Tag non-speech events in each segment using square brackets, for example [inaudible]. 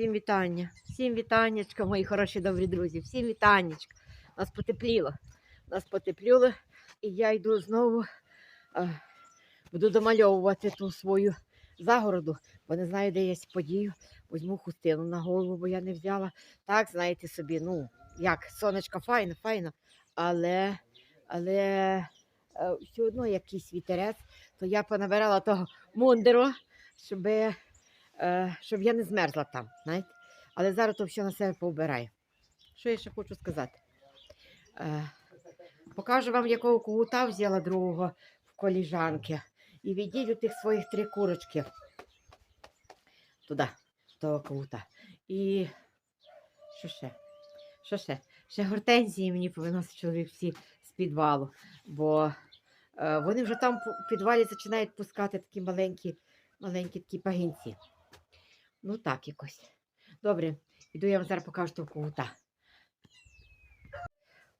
Всім вітання, всім вітаннячка, мої хороші добрі друзі, всім вітаннячка. Нас потепліло, нас потепліло, і я йду знову, е, буду домальовувати ту свою загороду, бо не знаю, де я подію. Візьму хустину на голову, бо я не взяла. Так, знаєте собі, ну, як, сонечко файно, файно, але, але е, все одно якийсь вітерець, то я понабирала того мундиру, щоб щоб я не змерзла там, знаєте. Але зараз то все на себе повбираю. Що я ще хочу сказати? Е, покажу вам, якого кугута взяла другого в коліжанки. І у тих своїх три курочки. Туди, того кугута. І що ще? Що ще? Ще гортензії мені повиносить чоловік всі з підвалу, бо е, вони вже там в підвалі починають пускати такі маленькі, маленькі такі пагінці. Ну так якось. Добре, іду я вам зараз покажу того кугута.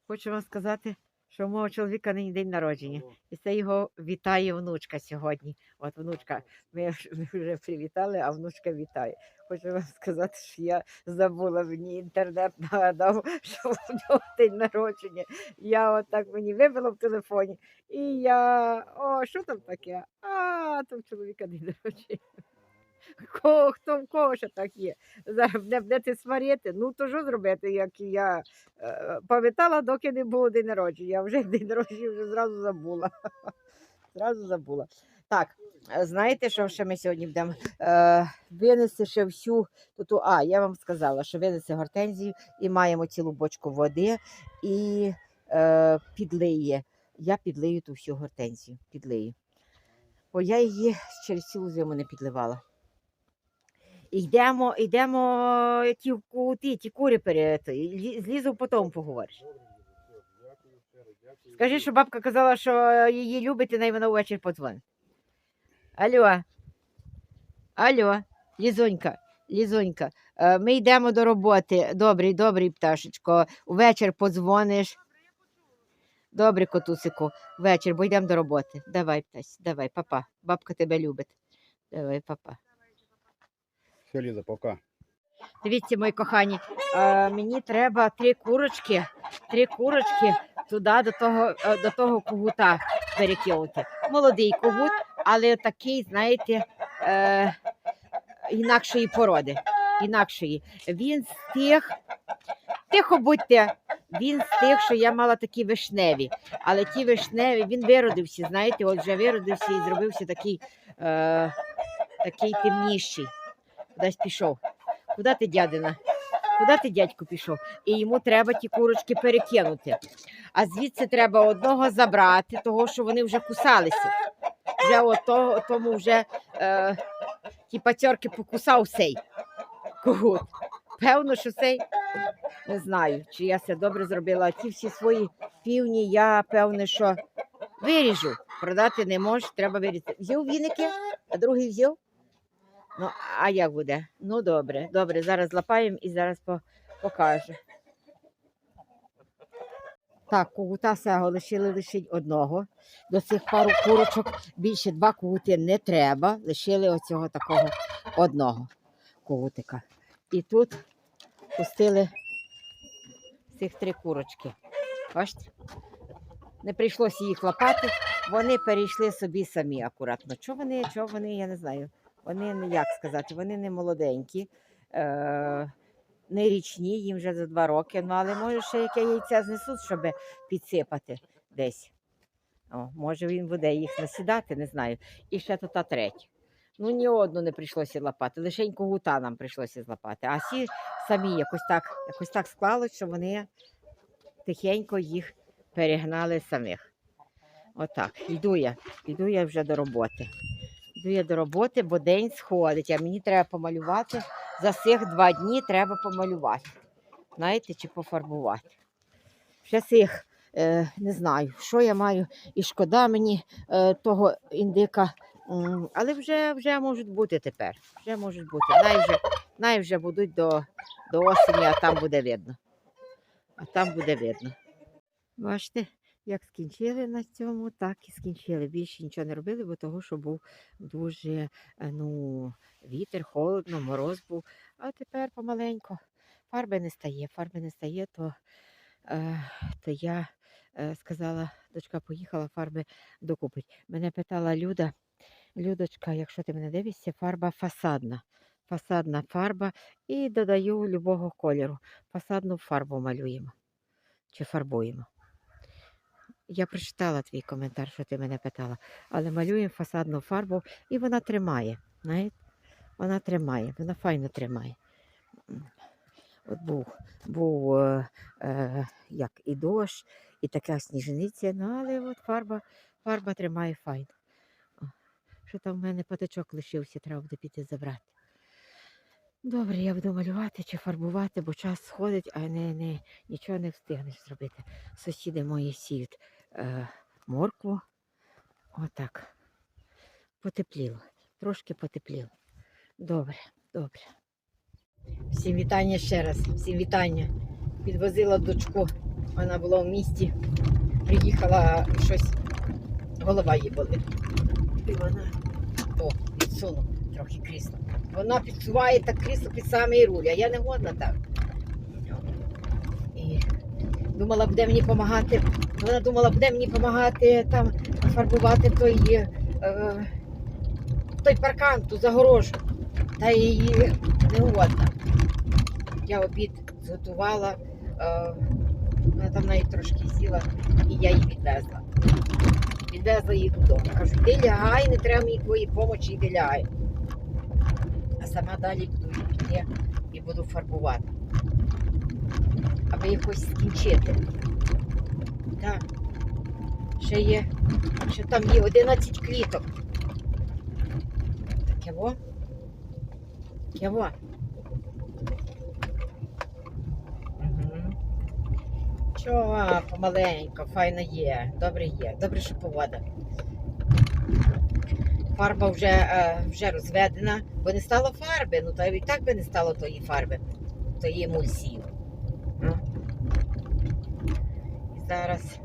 Хочу вам сказати, що у мого чоловіка нині день народження. І це його вітає внучка сьогодні. От внучка, ми вже привітали, а внучка вітає. Хочу вам сказати, що я забула мені інтернет нагадав, [laughs] що у нього день народження. Я отак мені вибила в телефоні. І я. О, що там таке? А, там чоловіка день [laughs] народження. Кого, хто в кого ще так є? Будете сварити. Ну то що зробити, як я е, пам'ятала, доки не було день народження. Я вже [laughs] день народження вже зразу забула. [laughs] Зразу забула. Так, е, знаєте, що ще ми сьогодні будемо? Е, винести ще всю ту, а, я вам сказала, що винесе гортензію і маємо цілу бочку води і е, підлиє. Я підлию ту всю гортензію. Підлию. Бо я її через цілу зиму не підливала. Йдемо, йдемо ті, ті, ті кури перед, злізу потім поговориш. Скажи, що бабка казала, що її любить, і най вона ввечері подзвонить. Алло. Алло, Лізонька, Лізонька, е, ми йдемо до роботи. Добрий, добрий, пташечко. Увечір подзвониш. Добре, котусику, вечір, бо йдемо до роботи. Давай, птась, давай, папа. Бабка тебе любить. Давай, папа. Все, Ліза, пока. Дивіться, мої кохані, е, мені треба три курочки, три курочки туди до того, е, до того кугута перекинути. Молодий кугут, але такий, знаєте, е, інакшої породи. Інакшої. Він з тих, тихо будьте, він з тих, що я мала такі вишневі. Але ті вишневі, він виродився, знаєте, от вже виродився і зробився такий, е, такий темніший. Кудись пішов. Куди ти, дядина? Куди ти, дядько, пішов? І йому треба ті курочки перекинути. А звідси треба одного забрати, того, що вони вже кусалися. Вже от того, тому вже е, ті пацьорки покусав сей. Кугут. Певно, що цей не знаю, чи я все добре зробила. А ті всі свої півні я певне, що виріжу. Продати не можу, треба вирізати. Взяв віники, а другий взяв. Ну, а як буде? Ну, добре, добре, зараз лапаємо і зараз покажу. Так, кугута сего лишили лише одного. До цих пару курочок більше два кугути не треба. Лишили оцього такого одного кугутика. І тут пустили цих три курочки. Бачите? Не прийшлося їх лапати, вони перейшли собі самі акуратно. Чого вони, чого вони, я не знаю. Вони не як сказати, вони не молоденькі, е, не річні, їм вже за два роки. Ну, але може ще яке яйця знесуть, щоб підсипати десь. О, може він буде їх насідати, не знаю. І ще тут та третя. Ну, ні одну не прийшлося лапати, лише гута нам прийшлося злапати. А всі самі якось так, якось так склалось, що вони тихенько їх перегнали самих. Отак, йду я, йду я вже до роботи. Йду я до роботи, бо день сходить, а мені треба помалювати. За цих два дні треба помалювати. Знаєте, чи пофарбувати. Ще цих е, не знаю, що я маю, і шкода мені е, того індика. Але вже, вже можуть бути тепер. Вже можуть бути. Най вже, най вже будуть до, до осені, а там буде видно. А там буде видно. Бачите, як скінчили на цьому, так і скінчили. Більше нічого не робили, бо того, що був дуже е, ну, вітер, холодно, мороз був. А тепер помаленьку. Фарби не стає, фарби не стає, то, е, то я е, сказала, дочка поїхала, фарби докупить. Мене питала Люда, Людочка, якщо ти мене дивишся, фарба фасадна. Фасадна фарба і додаю любого кольору. Фасадну фарбу малюємо чи фарбуємо. Я прочитала твій коментар, що ти мене питала, але малюємо фасадну фарбу і вона тримає. Знаєте? Вона тримає, вона файно тримає. От був, був е, е, як і дощ, і така сніжениця, ну але от фарба, фарба тримає файно. Що там в мене патичок лишився, треба буде піти забрати. Добре, я буду малювати чи фарбувати, бо час сходить, а не, не, нічого не встигнеш зробити. Сусіди мої сіють е, моркву. Отак. Потепліло. Трошки потепліло. Добре, добре. Всім вітання ще раз. Всім вітання. Підвозила дочку. Вона була в місті. Приїхала щось. Голова їй болить. І вона о, відсунув трохи крісло. Вона підсуває так крісло під самий руль, а я не годна так. Думала, буде мені допомагати. Вона думала, буде мені допомагати там фарбувати той, е, той паркан, ту загорожу. Та її не годна. Я обід зготувала, е, вона там навіть трошки сіла, і я її відвезла. Відвезла її додому. Кажу, ти лягай, не треба мені твоєї допомоги, іди лягай. А сама далі буду і буду фарбувати. Аби якось скінчити. Так. Ще є, ще там є 11 кліток. Таке во. Таке во. Чого, помаленько, файно є. Добре є. Добре, що погода. Фарба вже, е, вже розведена, бо не стало фарби. Ну, та і так би не стало тої фарби, тої емульсії. Ну. І зараз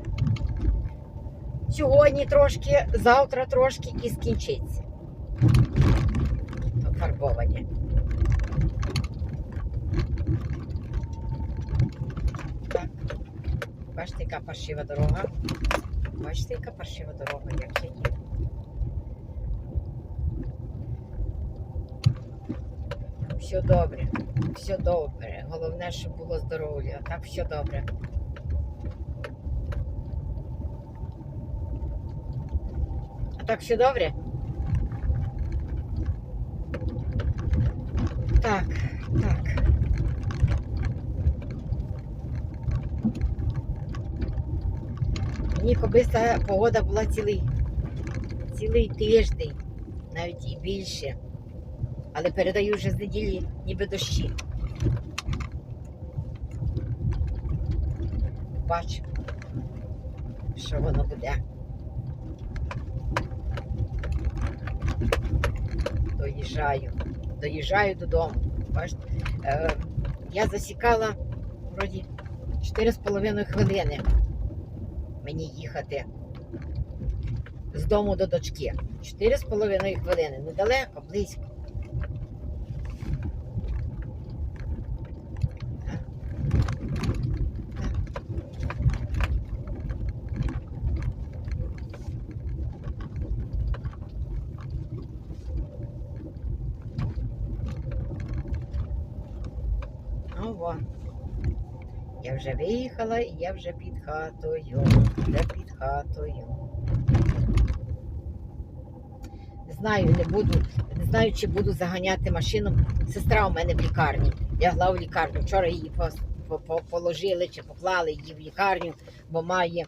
сьогодні трошки, завтра трошки і скінчиться. То фарбовані. Так. Бачите, яка паршива дорога. Бачите, яка паршива дорога, як я їду. Все добре, все добре. Головне, щоб було здоров'я. Так все добре. Так все добре? Так, так. Мені коби ця погода була цілий, цілий тиждень, навіть і більше. Але передаю вже з неділі ніби дощі. Бачу, що воно буде. Доїжджаю. Доїжджаю додому. Бачите, е, я засікала вроді 4,5 хвилини мені їхати з дому до дочки. 4,5 хвилини. Недалеко, близько. Ну. Я вже виїхала і я вже під хатою. Вже під хатою. Не знаю, не буду, не знаю, чи буду заганяти машину. Сестра у мене в лікарні. Лягла в лікарню. Вчора її положили чи поклали її в лікарню, бо має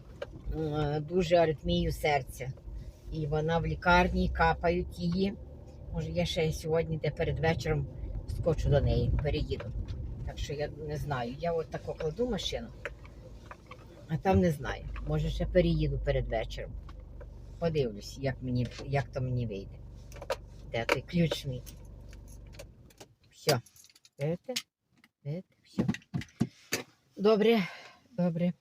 дуже аритмію серця. І вона в лікарні капають її. Може, я ще сьогодні, де перед вечором, скочу до неї, переїду. Так що я не знаю. Я от тако кладу машину, а там не знаю. Може, ще переїду перед вечором. Подивлюсь, як, мені, як то мені вийде. Де той ключ мій? Все. Видите? Видите? Все. Добре, добре.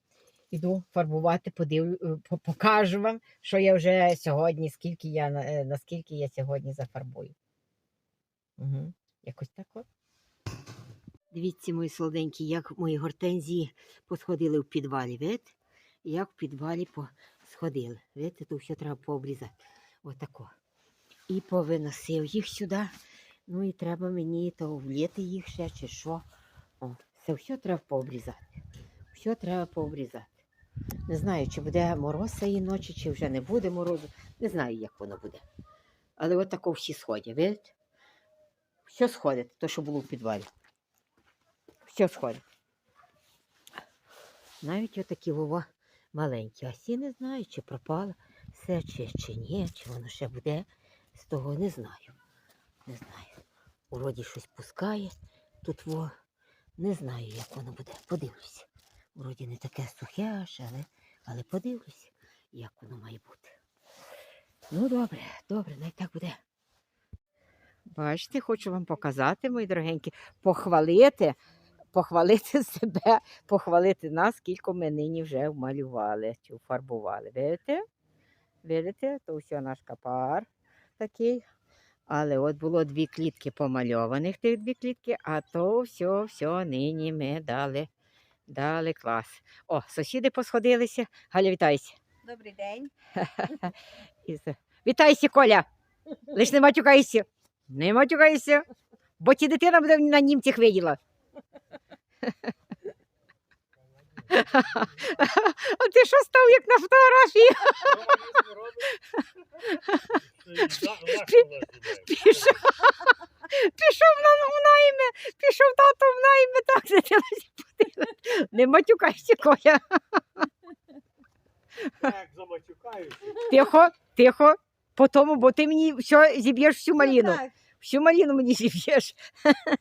Іду фарбувати, подивлю, покажу вам, що я вже сьогодні, скільки я, е, наскільки я сьогодні зафарбую. Угу. Якось так от. Дивіться, мої солоденькі, як мої гортензії посходили в підвалі. Видите? Як в підвалі посходили. Видите, тут все треба пообрізати. Отако. І повиносив їх сюди. Ну і треба мені то вліти їх ще чи що. О, це все треба пообрізати. Все треба пообрізати. Не знаю, чи буде мороз цієї ночі, чи вже не буде морозу. Не знаю, як воно буде. Але от тако всі сходять, видите? Все сходить, то, що було в підвалі. Все сходить. Навіть отакі вова маленькі. А не знаю, чи пропало все, чи, чи ні, чи воно ще буде. З того не знаю. Не знаю. Уроді щось пускає. Тут во не знаю, як воно буде. Подивлюся. Вроді не таке сухе аж, але, але подивлюся, як воно має бути. Ну, добре, добре, най так буде. Бачите, хочу вам показати, мої дорогенькі, похвалити, похвалити [laughs] себе, похвалити нас, скільки ми нині вже вмалювали чи вфарбували. Видите? Видите, то все наш капар такий. Але от було дві клітки помальованих, тих дві клітки, а то все, все нині ми дали, дали клас. О, сусіди посходилися. Галя, вітайся. Добрий день. [laughs] Вітайся, Коля. Лиш не матюкайся. Не матюкайся. Бо ті дитина буде на німцях виділа. А ти що став як на фотографії? Пішов, пішов на найми, пішов тато в найми, так. Не матюкайся, Коля. Як заматюкаюся. Тихо, тихо. По тому, бо ти мені все зіб'єш всю маліну. Всю маліну мені зіб'єш.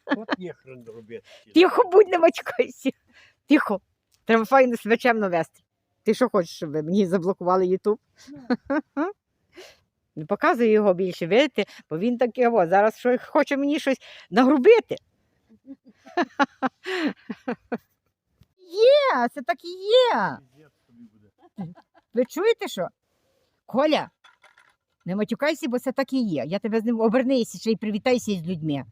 От ніхрен робити. Тихо, будь не матюкайся. Тихо. Треба файно себе чемно вести. Ти що хочеш, щоб мені заблокували Ютуб? Не показуй його більше, видите, бо він такий, о, зараз що хоче мені щось нагрубити. Є, це так і є. Ви чуєте що? Коля, не матюкайся, бо це так і є. Я тебе з ним обернися ще й привітайся з людьми.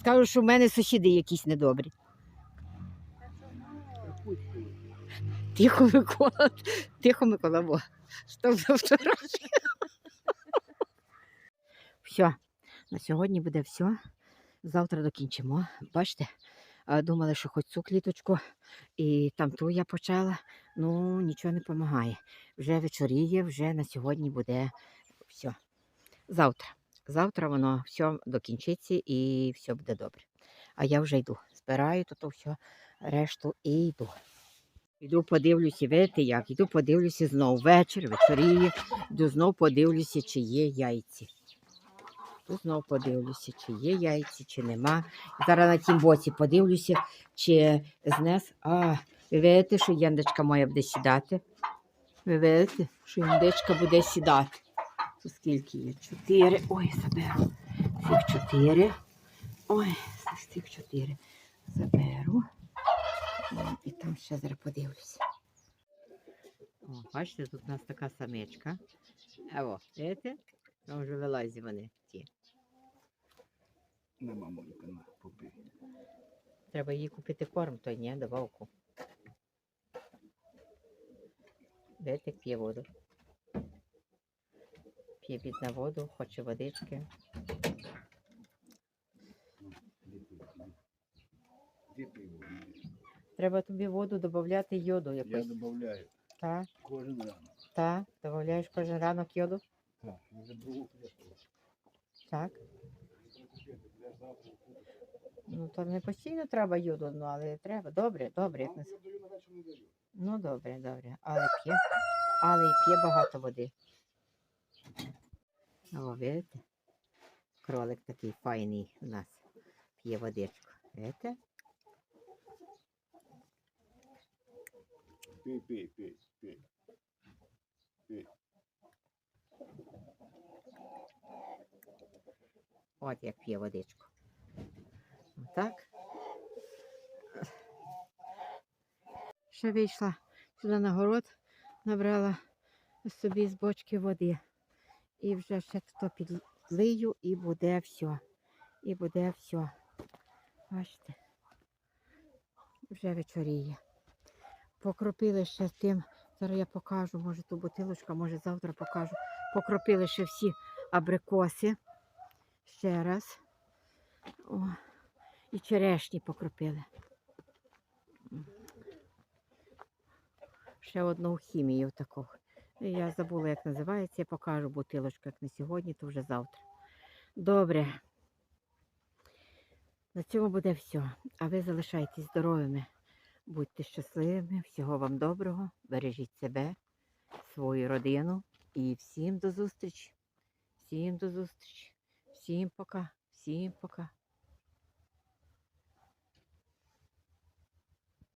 Скажу, що в мене сусіди якісь недобрі. Тихо, Микола, тихо, Микола, бо за фотографія? Все, на сьогодні буде все. Завтра докінчимо. Бачите, думали, що хоч цю кліточку і там ту я почала. Ну, нічого не допомагає. Вже вечоріє, вже на сьогодні буде все. Завтра. Завтра воно все докінчиться і все буде добре. А я вже йду. Збираю тут все, решту і йду. Йду подивлюся, видите як, йду подивлюся знову вечір, вечоріє, йду знов подивлюся, чи є яйці. Тут знов подивлюся, чи є яйці, чи нема. Зараз на тім боці подивлюся, чи знес. А, ви видите, що яндечка моя буде сідати? Ви видите, що яндечка буде сідати. Тут скільки є? Чотири. Ой, заберу. Цих чотири. Ой, цих чотири заберу. І там ще зараз подивлюся. О, бачите, тут у нас така самичка. Ево, видите? Там вже вилазі вони ті. На мамонька, на, попий. Треба їй купити корм, то ні, добавку. Видите, як п'є воду. П'є бідна воду, хоче водички. Де? Треба тобі воду додати йоду Я якось. додаю Так, кожен ранок. так. Додаєш кожен ранок йоду. Так, вже другу пляшку. Так. Ну, то не постійно треба йоду, ну, але треба. Добре, добре. Як не... Ну, добре, добре. Але п'є. Але і п'є багато води. О, видите? Кролик такий файний у нас. П'є водичку. Видите? Пий, пий, пий. Пий. От як п'є водичку. Так. Ще вийшла сюди на город, набрала собі з бочки води. І вже ще то підлию і буде все. І буде все. Бачите? Вже вечоріє. Покропили ще тим. Зараз я покажу, може ту бутилочку, може завтра покажу. Покропили ще всі абрикоси. Ще раз. О, і черешні покропили. Ще одну хімію таку. Я забула, як називається, я покажу бутилочку, як не сьогодні, то вже завтра. Добре. На цьому буде все. А ви залишайтесь здоровими, будьте щасливими, всього вам доброго, бережіть себе, свою родину і всім до зустрічі. Всім до зустрічі. Всім пока, всім пока.